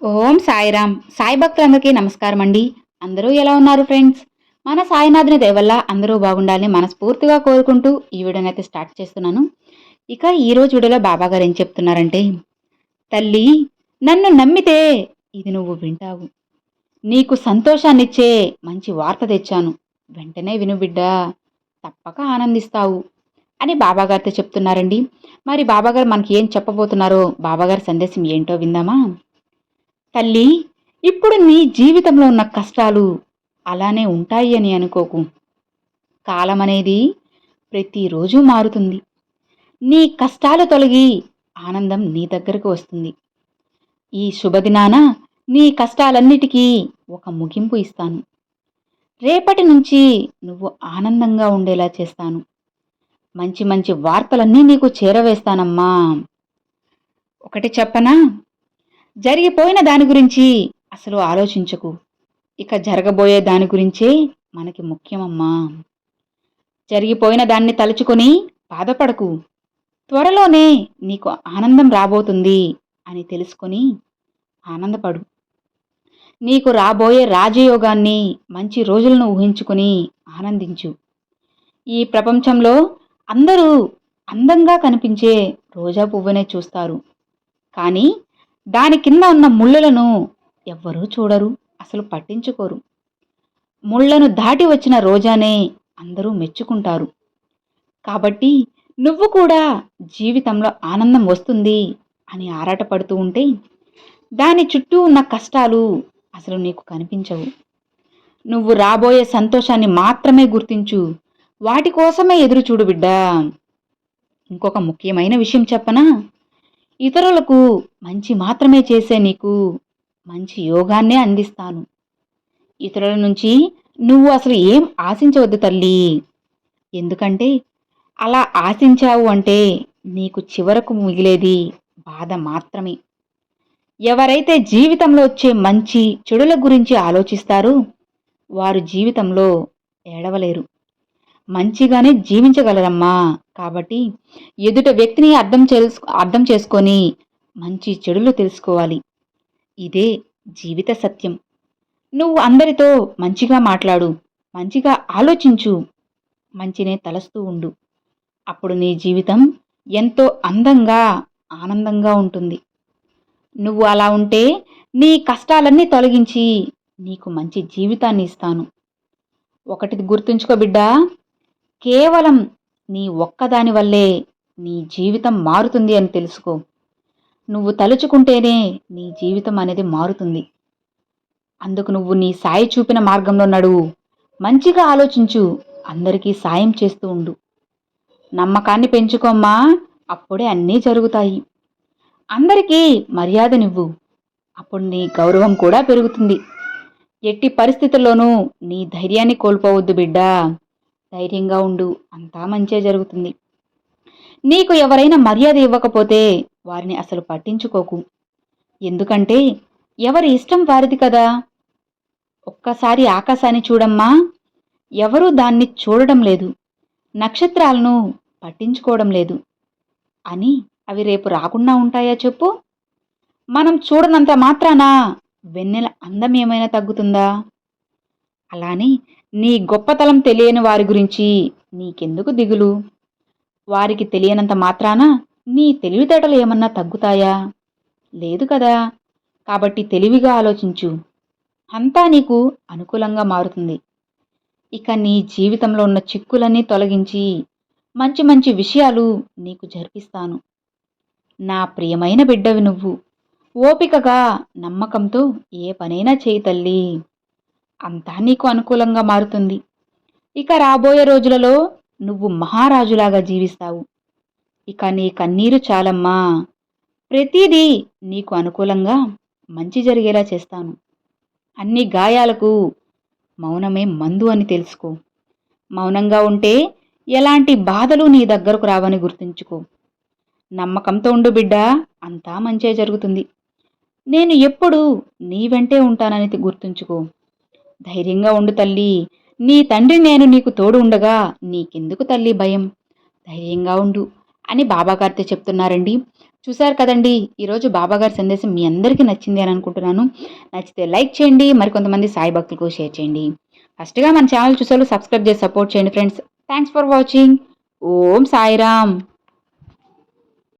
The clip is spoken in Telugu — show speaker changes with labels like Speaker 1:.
Speaker 1: ఓం సాయిరామ్. సాయి భక్తులందరికీ నమస్కారం అండి. అందరూ ఎలా ఉన్నారు ఫ్రెండ్స్? మన సాయినాథుని దయవల్ల అందరూ బాగుండాలని మనస్ఫూర్తిగా కోరుకుంటూ ఈ వీడియోని అయితే స్టార్ట్ చేస్తున్నాను. ఇక ఈ రోజు వీడియోలో బాబా గారు ఏం చెప్తున్నారంటే తల్లి నన్ను నమ్మితే ఇది నువ్వు వింటావు. నీకు సంతోషాన్నిచ్చే మంచి వార్త తెచ్చాను. వెంటనే విను బిడ్డా తప్పక ఆనందిస్తావు అని బాబాగారితో చెప్తున్నారండి. మరి బాబాగారు మనకి ఏం చెప్పబోతున్నారో బాబాగారి సందేశం ఏంటో విందామా? తల్లి ఇప్పుడు నీ జీవితంలో ఉన్న కష్టాలు అలానే ఉంటాయి అని అనుకోకు. కాలం అనేది ప్రతిరోజు మారుతుంది. నీ కష్టాలు తొలగి ఆనందం నీ దగ్గరకు వస్తుంది. ఈ శుభదినాన నీ కష్టాలన్నిటికీ ఒక ముగింపు ఇస్తాను. రేపటి నుంచి నువ్వు ఆనందంగా ఉండేలా చేస్తాను. మంచి మంచి వార్తలన్నీ నీకు చేరవేస్తానమ్మా. ఒకటి చెప్పనా? జరిగిపోయిన దాని గురించి అసలు ఆలోచించకు. ఇక జరగబోయే దాని గురించే మనకి ముఖ్యమమ్మా. జరిగిపోయిన దాన్ని తలుచుకొని బాధపడకు. త్వరలోనే నీకు ఆనందం రాబోతుంది అని తెలుసుకొని ఆనందపడు. నీకు రాబోయే రాజయోగాన్ని మంచి రోజులను ఊహించుకుని ఆనందించు. ఈ ప్రపంచంలో అందరూ అందంగా కనిపించే రోజా పువ్వునే చూస్తారు. కానీ దాని కింద ఉన్న ముళ్ళలను ఎవ్వరూ చూడరు అసలు పట్టించుకోరు. ముళ్ళను దాటి వచ్చిన రోజానే అందరూ మెచ్చుకుంటారు. కాబట్టి నువ్వు కూడా జీవితంలో ఆనందం వస్తుంది అని ఆరాటపడుతూ ఉంటే దాని చుట్టూ ఉన్న కష్టాలు అసలు నీకు కనిపించవు. నువ్వు రాబోయే సంతోషాన్ని మాత్రమే గుర్తించు. వాటి కోసమే ఎదురు చూడు బిడ్డా. ఇంకొక ముఖ్యమైన విషయం చెప్పనా? ఇతరులకు మంచి మాత్రమే చేసే నీకు మంచి యోగాన్నే అందిస్తాను. ఇతరుల నుంచి నువ్వు అసలు ఏం ఆశించవద్దు తల్లి. ఎందుకంటే అలా ఆశించావు అంటే నీకు చివరకు మిగిలేది బాధ మాత్రమే. ఎవరైతే జీవితంలో వచ్చే మంచి చెడుల గురించి ఆలోచిస్తారో వారు జీవితంలో ఏడవలేరు. మంచిగానే జీవించగలరమ్మా. కాబట్టి ఎదుట వ్యక్తిని అర్థం చేసు అర్థం చేసుకొని మంచి చెడులు తెలుసుకోవాలి. ఇదే జీవిత సత్యం. నువ్వు అందరితో మంచిగా మాట్లాడు మంచిగా ఆలోచించు మంచినే తలస్తూ ఉండు. అప్పుడు నీ జీవితం ఎంతో అందంగా ఆనందంగా ఉంటుంది. నువ్వు అలా ఉంటే నీ కష్టాలన్నీ తొలగించి నీకు మంచి జీవితాన్ని ఇస్తాను. ఒకటి గుర్తుంచుకో బిడ్డా. కేవలం నీ ఒక్కదాని వల్లే నీ జీవితం మారుతుంది అని తెలుసుకో. నువ్వు తలుచుకుంటేనే నీ జీవితం అనేది మారుతుంది. అందుకు నువ్వు నీ సాయి చూపిన మార్గంలో నడువు. మంచిగా ఆలోచించు. అందరికీ సాయం చేస్తూ ఉండు. నమ్మకాన్ని పెంచుకోమ్మా అప్పుడే అన్నీ జరుగుతాయి. అందరికీ మర్యాదనివ్వు. అప్పుడు నీ గౌరవం కూడా పెరుగుతుంది. ఎట్టి పరిస్థితుల్లోనూ నీ ధైర్యాన్ని కోల్పోవద్దు బిడ్డా. ధైర్యంగా ఉండు. అంతా మంచే జరుగుతుంది. నీకు ఎవరైనా మర్యాద ఇవ్వకపోతే వారిని అసలు పట్టించుకోకు. ఎందుకంటే ఎవరి ఇష్టం వారిది కదా. ఒక్కసారి ఆకాశాన్ని చూడమ్మా. ఎవరూ దాన్ని చూడడం లేదు. నక్షత్రాలను పట్టించుకోవడం లేదు. అని అవి రేపు రాకుండా ఉంటాయా చెప్పు. మనం చూడనంత మాత్రాన? వెన్నెల అందం ఏమైనా తగ్గుతుందా? అలానే నీ గొప్పతనం తెలియని వారి గురించి నీకెందుకు దిగులు? వారికి తెలియనంత మాత్రాన నీ తెలివితేటలు ఏమన్నా తగ్గుతాయా? లేదు కదా. కాబట్టి తెలివిగా ఆలోచించు. అంతా నీకు అనుకూలంగా మారుతుంది. ఇక నీ జీవితంలో ఉన్న చిక్కులన్నీ తొలగించి మంచి మంచి విషయాలు నీకు జరిపిస్తాను. నా ప్రియమైన బిడ్డవి నువ్వు. ఓపికగా నమ్మకంతో ఏ పనైనా చేయి తల్లి. అంతా నీకు అనుకూలంగా మారుతుంది. ఇక రాబోయే రోజులలో నువ్వు మహారాజులాగా జీవిస్తావు. ఇక నీ కన్నీరు చాలమ్మా. ప్రతిదీ నీకు అనుకూలంగా మంచి జరిగేలా చేస్తాను. అన్ని గాయాలకు మౌనమే మందు అని తెలుసుకో. మౌనంగా ఉంటే ఎలాంటి బాధలు నీ దగ్గరకు రావని గుర్తుంచుకో. నమ్మకంతో ఉండు బిడ్డ అంతా మంచే జరుగుతుంది. నేను ఎప్పుడు నీ వెంటే ఉంటానని గుర్తుంచుకో. ధైర్యంగా ఉండు తల్లి. నీ తండ్రి నేను నీకు తోడు ఉండగా నీకెందుకు తల్లి భయం? ధైర్యంగా ఉండు అని బాబాగారితో చెప్తున్నారండి. చూశారు కదండి ఈరోజు బాబాగారి సందేశం మీ అందరికీ నచ్చింది అని అనుకుంటున్నాను. నచ్చితే లైక్ చేయండి మరికొంతమంది సాయి భక్తులకు షేర్ చేయండి. ఫస్ట్గా మన ఛానల్ చూసారు సబ్స్క్రైబ్ చేసి సపోర్ట్ చేయండి friends. Thanks for watching. Om Sairam.